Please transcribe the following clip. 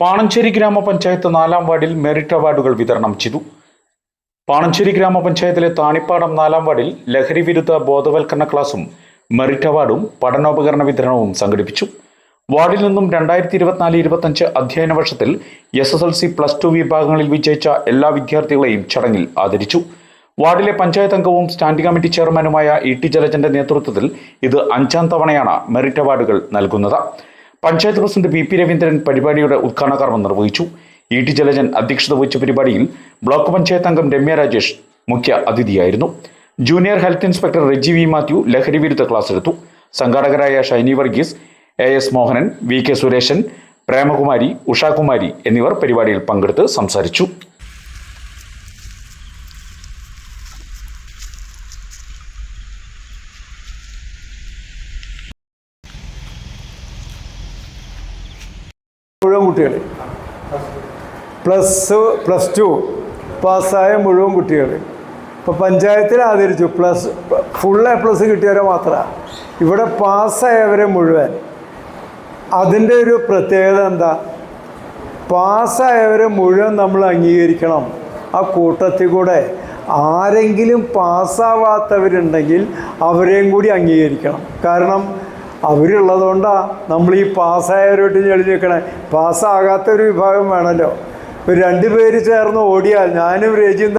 പാണഞ്ചേരി ഗ്രാമപഞ്ചായത്ത് നാലാം വാർഡിൽ മെറിറ്റ് അവാർഡുകൾ വിതരണം ചെയ്തു. പാണഞ്ചേരി ഗ്രാമപഞ്ചായത്തിലെ താണിപ്പാടം നാലാം വാർഡിൽ ലഹരി വിരുദ്ധ ബോധവൽക്കരണ ക്ലാസും മെറിറ്റ് അവാർഡും പഠനോപകരണ വിതരണവും സംഘടിപ്പിച്ചു. വാർഡിൽ നിന്നും രണ്ടായിരത്തി ഇരുപത്തിനാല് ഇരുപത്തഞ്ച് അധ്യയന വർഷത്തിൽ S S L C plus two വിഭാഗങ്ങളിൽ വിജയിച്ച എല്ലാ വിദ്യാർത്ഥികളെയും ചടങ്ങിൽ ആദരിച്ചു. വാർഡിലെ പഞ്ചായത്ത് അംഗവും സ്റ്റാൻഡിംഗ് കമ്മിറ്റി ചെയർമാനുമായ ഇ ടി ജലജന്റെ നേതൃത്വത്തിൽ ഇത് അഞ്ചാം തവണയാണ് മെറിറ്റ് അവാർഡുകൾ നൽകുന്നത്. Panchayat president P P Raveendran പരിപാടിയുടെ ഉദ്ഘാടന കർമ്മം നിർവഹിച്ചു. ഇ ടി ജലജൻ അധ്യക്ഷത വഹിച്ച പരിപാടിയിൽ ബ്ലോക്ക് പഞ്ചായത്ത് അംഗം രമ്യ രാജേഷ് മുഖ്യ അതിഥിയായിരുന്നു. Junior health inspector Reji V Mathew ലഹരി വിരുദ്ധ ക്ലാസ് എടുത്തു. സംഘാടകരായ Shiny Varghese A S Mohanan V K Sureshan Premakumari Ushakumari എന്നിവർ പരിപാടിയിൽ പങ്കെടുത്ത് സംസാരിച്ചു. മുഴുവൻ കുട്ടികൾ പ്ലസ് പ്ലസ് ടു പാസ്സായ മുഴുവൻ കുട്ടികൾ ഇപ്പോൾ പഞ്ചായത്തിൽ ആദരിച്ചു. പ്ലസ് ഫുൾ എ പ്ലസ് കിട്ടിയവരെ മാത്രമാണ് ഇവിടെ പാസ്സായവരെ മുഴുവൻ. അതിന്റെ ഒരു പ്രത്യേകത എന്താ? പാസ്സായവരെ മുഴുവൻ നമ്മൾ അംഗീകരിക്കണം. ആ കൂട്ടത്തിൽ കൂടെ ആരെങ്കിലും പാസ്സാവാത്തവരുണ്ടെങ്കിൽ അവരെയും കൂടി അംഗീകരിക്കണം. കാരണം അവരുള്ളതുകൊണ്ടാണ് നമ്മൾ ഈ പാസ്സായവരോട്ട് എഴുതി വെക്കണേ. പാസ്സാകാത്ത ഒരു വിഭാഗം വേണമല്ലോ രണ്ട് പേര് ചേർന്ന് ഓടിയാൽ ഞാനും രജിയും